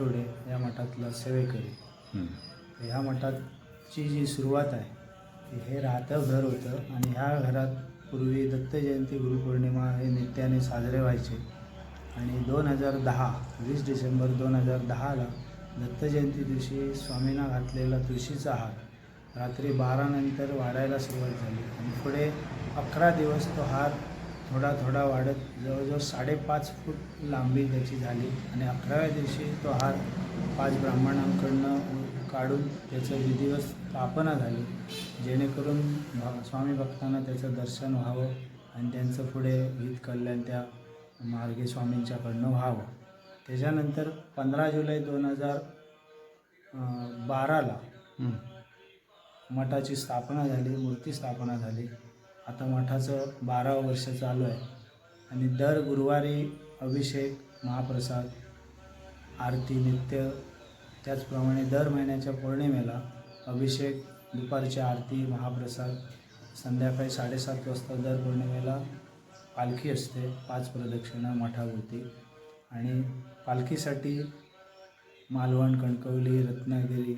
मठातला सेवेकरी. ह्या मठाची जी सुरुवात आहे ती हे राहतं घर होतं आणि ह्या घरात पूर्वी दत्त जयंती गुरुपौर्णिमा हे नित्याने साजरे व्हायचे. आणि दोन हजार दहा वीस डिसेंबर दोन हजार दहाला दत्त जयंती दिवशी स्वामींना घातलेला तुळशीचा हार रात्री बारानंतर वाढायला सुरुवात झाली. आणि पुढे अकरा दिवस तो हार थोडा थोडा वाढत जवळजवळ साडेपाच फूट लांबी त्याची झाली. आणि अकराव्या दिवशी तो हार पाच ब्राह्मणांकडनं काढून त्याचं विधिवत स्थापना झाली. जेणेकरून भ- स्वामी भक्तांना त्याचं दर्शन व्हावं आणि त्यांचं पुढे हित कल्याण त्या मार्गे स्वामींच्याकडनं व्हावं. त्याच्यानंतर पंधरा जुलै दोन हजार बाराला. मठाची स्थापना झाली मूर्ती स्थापना झाली. आता मठाचं बारा वर्ष चालू आहे. आणि दर गुरुवारी अभिषेक महाप्रसाद आरती नित्य त्याचप्रमाणे दर महिन्याच्या पौर्णिमेला अभिषेक दुपारची आरती महाप्रसाद संध्याकाळी साडेसात वाजता दर पौर्णिमेला पालखी असते पाच प्रदक्षिणा मठाभोवती. आणि पालखीसाठी मालवण कणकवली रत्नागिरी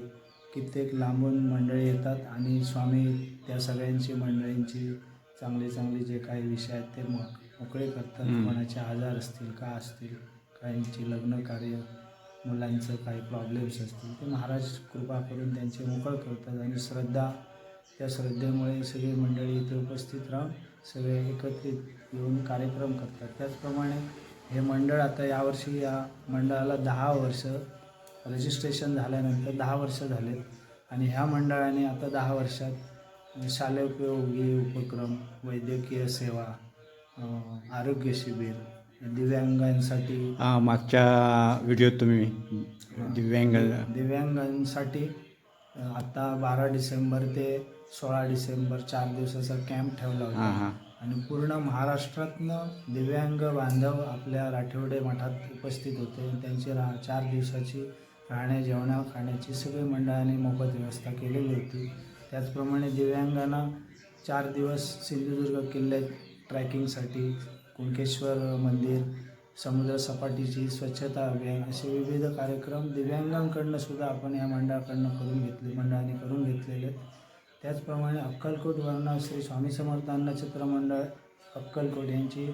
कित्येक लांबून मंडळी येतात आणि स्वामी त्या सगळ्यांची मंडळींची चांगले चांगले जे काही विषय आहेत ते मोक मोकळे करतात. कोणाचे आजार असतील का असतील काहींची लग्न कार्य मुलांचं काही प्रॉब्लेम्स असतील ते महाराज कृपा करून त्यांचे मोकळ करतात आणि श्रद्धा त्या श्रद्धेमुळे सगळी मंडळी इथे उपस्थित राहून सगळे एकत्रित येऊन कार्यक्रम करतात त्याचप्रमाणे हे मंडळ आता यावर्षी या मंडळाला दहा वर्ष रजिस्ट्रेशन झाल्यानंतर दहा वर्ष झालेत आणि ह्या मंडळाने आता दहा वर्षात शालेयोपयोगी उपक्रम वैद्यकीय सेवा आरोग्य शिबिर दिव्यांगांसाठी हा, मागच्या व्हिडिओत तुम्ही दिव्यांग दिव्यांगांसाठी आता बारा डिसेंबर ते सोळा डिसेंबर चार दिवसाचा कॅम्प ठेवला होता. हां आणि पूर्ण महाराष्ट्रातनं दिव्यांग बांधव आपल्या राठेवडे मठात उपस्थित होते. आणि त्यांची रा चार दिवसाची राहण्या जेवणा खाण्याची सगळी मंडळाने मोफत व्यवस्था केलेली होती. त्याचप्रमाणे दिव्यांगांना चार दिवस सिंधुदुर्ग किल्ल्यात ट्रॅकिंगसाठी कुणकेश्वर मंदिर समुद्र सपाटीची स्वच्छता अभियान असे विविध कार्यक्रम दिव्यांगांकडनं सुद्धा आपण या मंडळाकडनं करून घेतले मंडळाने करून घेतलेले आहेत. त्याचप्रमाणे अक्कलकोटवरनं श्री स्वामी समर्थ अन्नछत्र मंडळ अक्कलकोट यांची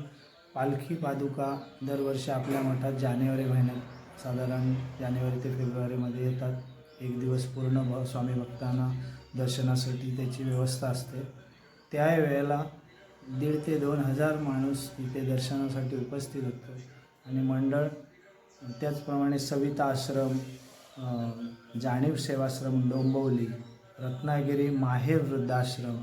पालखी पादुका दरवर्षी आपल्या मठात जानेवारी महिन्यात साधारण जानेवारी ते फेब्रुवारीमध्ये येतात. एक दिवस पूर्ण स्वामी भक्तांना दर्शनासाठी त्याची व्यवस्था असते. त्या वेळेला दीड ते दोन हजार माणूस तिथे दर्शनासाठी उपस्थित होतो. आणि मंडळ त्याचप्रमाणे सविता आश्रम जाणीव सेवाश्रम डोंबवली रत्नागिरी माहेर वृद्धाश्रम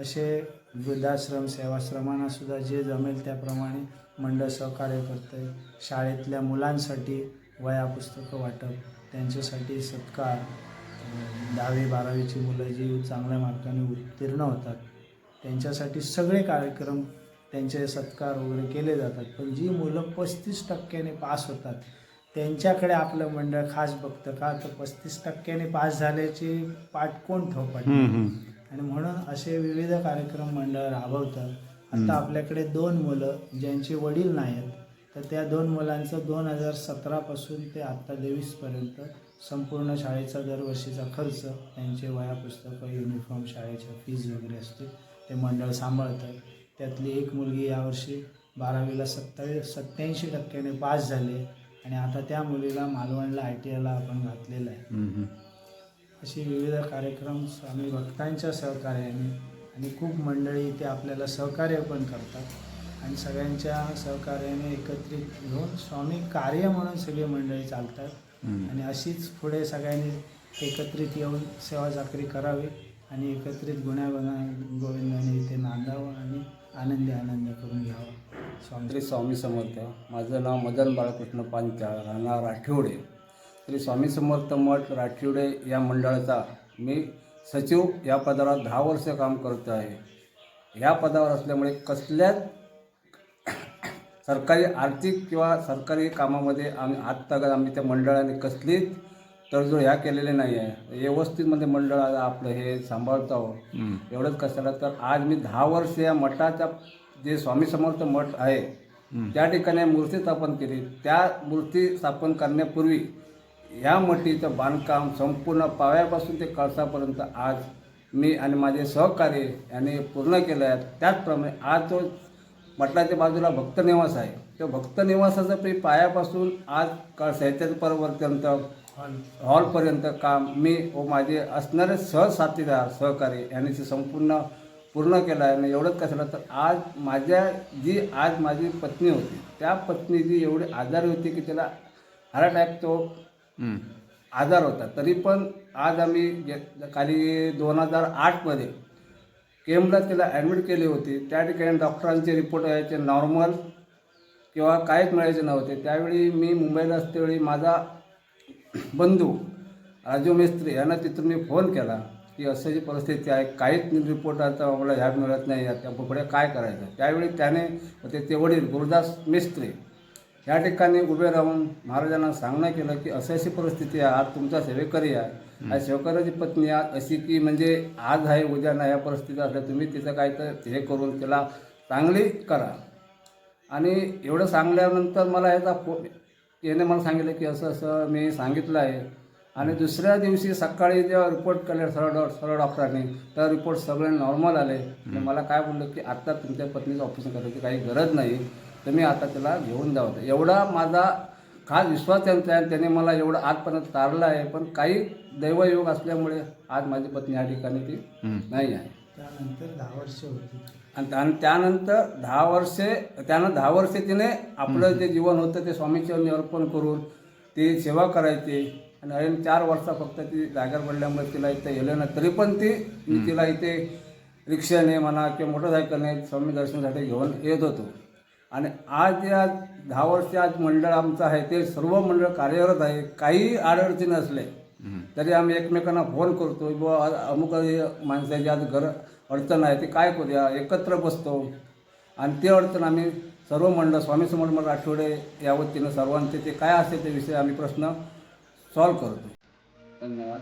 असे वृद्धाश्रम सेवाश्रमांना सुद्धा जे जमेल त्याप्रमाणे मंडळ सहकार्य करतं शाळेतल्या मुलांसाठी वया पुस्तकं वाटप त्यांच्यासाठी सत्कार दहावी बारावीची मुलं जी चांगल्या मार्काने उत्तीर्ण होतात त्यांच्यासाठी सगळे कार्यक्रम त्यांचे सत्कार वगैरे केले जातात. पण जी मुलं पस्तीस टक्क्याने पास होतात त्यांच्याकडे आपलं मंडळ खास बघतं का? तर पस्तीस टक्क्याने पास झाल्याची पाठ कोण थोपट हं, हं. आणि म्हणून असे विविध कार्यक्रम मंडळ राबवतात. आता आपल्याकडे दोन मुलं ज्यांचे वडील नाही आहेत तर त्या दोन मुलांचं दोन हजार सतरापासून ते आत्ता तेवीसपर्यंत संपूर्ण शाळेचा दरवर्षीचा खर्च त्यांचे वया पुस्तकं युनिफॉर्म शाळेच्या फीज वगैरे असते ते मंडळ सांभाळतं. त्यातली एक मुलगी यावर्षी बारावीला सत्तावीस सत्याऐंशी टक्क्याने पास झाले आणि आता त्या मुलीला मालवणला आय टी आयला आपण घातलेलं आहे. अशी विविध कार्यक्रम स्वामी भक्तांच्या सहकार्याने आणि खूप मंडळी इथे आपल्याला सहकार्य पण करतात. आणि सगळ्यांच्या सहकार्याने एकत्रित घेऊन स्वामी कार्य म्हणून सगळी मंडळी चालतात. आणि अशीच पुढे सगळ्यांनी एकत्रित येऊन सेवा चाकरी करावी आणि एकत्रित गुण्यागुणा गोविंदाने इथे नांदावं आणि आनंदी आनंद करून घ्यावा. स्वामी श्री स्वामी समर्थ. माझं नाव मदन बाळकृष्ण पांचाळ राहणार राठिवडे श्री स्वामी समर्थ मठ राठिवडे या मंडळाचा मी सचिव. या पदावर दहा वर्ष काम करतो आहे. या पदावर असल्यामुळे कसल्याच सरकारी आर्थिक किंवा सरकारी कामामध्ये आम्ही आत्तागत आम्ही त्या मंडळाने कसलीच तडजोड ह्या केलेले नाही आहे व्यवस्थितमध्ये मंडळ आपलं हे सांभाळतो आहोत हं. एवढंच कशाला तर आज मी दहा वर्ष या मठाच्या जे स्वामी समर्थ मठ आहे. त्या ठिकाणी मूर्ती स्थापन केली त्या मूर्ती स्थापन करण्यापूर्वी ह्या मठीचं बांधकाम संपूर्ण पाव्यापासून ते कळसापर्यंत आज मी आणि माझे सहकारी यांनी पूर्ण केलं आहे त्याचप्रमाणे आज तो मठाच्या बाजूला भक्त निवास आहे त्या भक्त निवासाचं ते पायापासून आज कळसाच्या पर्यंत हॉलपर्यंत काम मी व माझे असणारे सहसाथीदार सहकारी यांनी ते संपूर्ण पूर्ण केलं आहे आणि एवढंच कशाला तर आज माझ्या जी आज माझी पत्नी होती त्या पत्नीची एवढी आजारी होती की त्याला हार्ट अटॅक तो. आजार होता तरी पण आज आम्ही जे- खाली दोन हजार आठमध्ये केमला तिला ॲडमिट केली होती. त्या ठिकाणी डॉक्टरांचे रिपोर्ट यायचे नॉर्मल किंवा काहीच मिळायचे नव्हते. त्यावेळी मी मुंबईला असतेवेळी माझा बंधू राजू मिस्त्री यांना तिथून मी फोन केला की अशी जी परिस्थिती आहे. काहीच रिपोर्ट आता मला ह्या मिळत नाही. त्या पुढे काय करायचं? त्यावेळी त्याने होते ते वडील गुरुदास मिस्त्री या ठिकाणी उभे राहून महाराजांना सांगणं केलं की अशी अशी परिस्थिती आहे आज तुमचा सेवेकरी आहे. आज सेवेकऱ्याची पत्नी आज अशी की म्हणजे आज आहे उद्या नाही या परिस्थिती असल्या तुम्ही तिचं काय तर हे करून तिला चांगली करा. आणि एवढं सांगल्यानंतर मला याचा फो याने मला सांगितलं की असं असं मी सांगितलं आहे. आणि दुसऱ्या दिवशी सकाळी जेव्हा रिपोर्ट केले सर्व डॉ सर्व डॉक्टरांनी तर रिपोर्ट सगळे नॉर्मल आले. तर मला काय बोललं की आता तुमच्या पत्नीचं ऑपरेशन करायची काही गरज नाही. तुम्ही आता त्याला घेऊन जावं. एवढा माझा खास विश्वास त्यांचा आहे आणि त्याने मला एवढं आजपर्यंत तारलं आहे. पण काही दैवयोग असल्यामुळे आज माझी पत्नी या ठिकाणी ती. नाही आहे. त्यानंतर दहा वर्ष होती. आणि त्या- आणि त्यानंतर दहा वर्षे त्यानं दहा वर्षे तिने आपलं जे जीवन होतं ते स्वामीचरणी अर्पण करून ती सेवा करायची. आणि ऐन चार वर्ष फक्त ती जागर पडल्यामुळे तिला इथं येलं नाही. तरी पण ती मी तिला इथे रिक्षाने म्हणा किंवा मोटरसायकलने स्वामी दर्शनासाठी घेऊन येत होतो. आणि आज या दहा वर्ष आज मंडळ आमचं आहे ते सर्व मंडळ कार्यरत आहे. काही अडचणी असले तरी आम्ही एकमेकांना फोन करतो बुवा अमुक माणसाची आज घर अडचण आहे ते काय करूया? एकत्र बसतो. आणि ते अडचण आम्ही सर्व मंडळ स्वामी समर्थ आठवडे या वतीनं सर्वांचे ते काय असेल ते विषय आम्ही प्रश्न सॉल्व करतो धन्यवाद.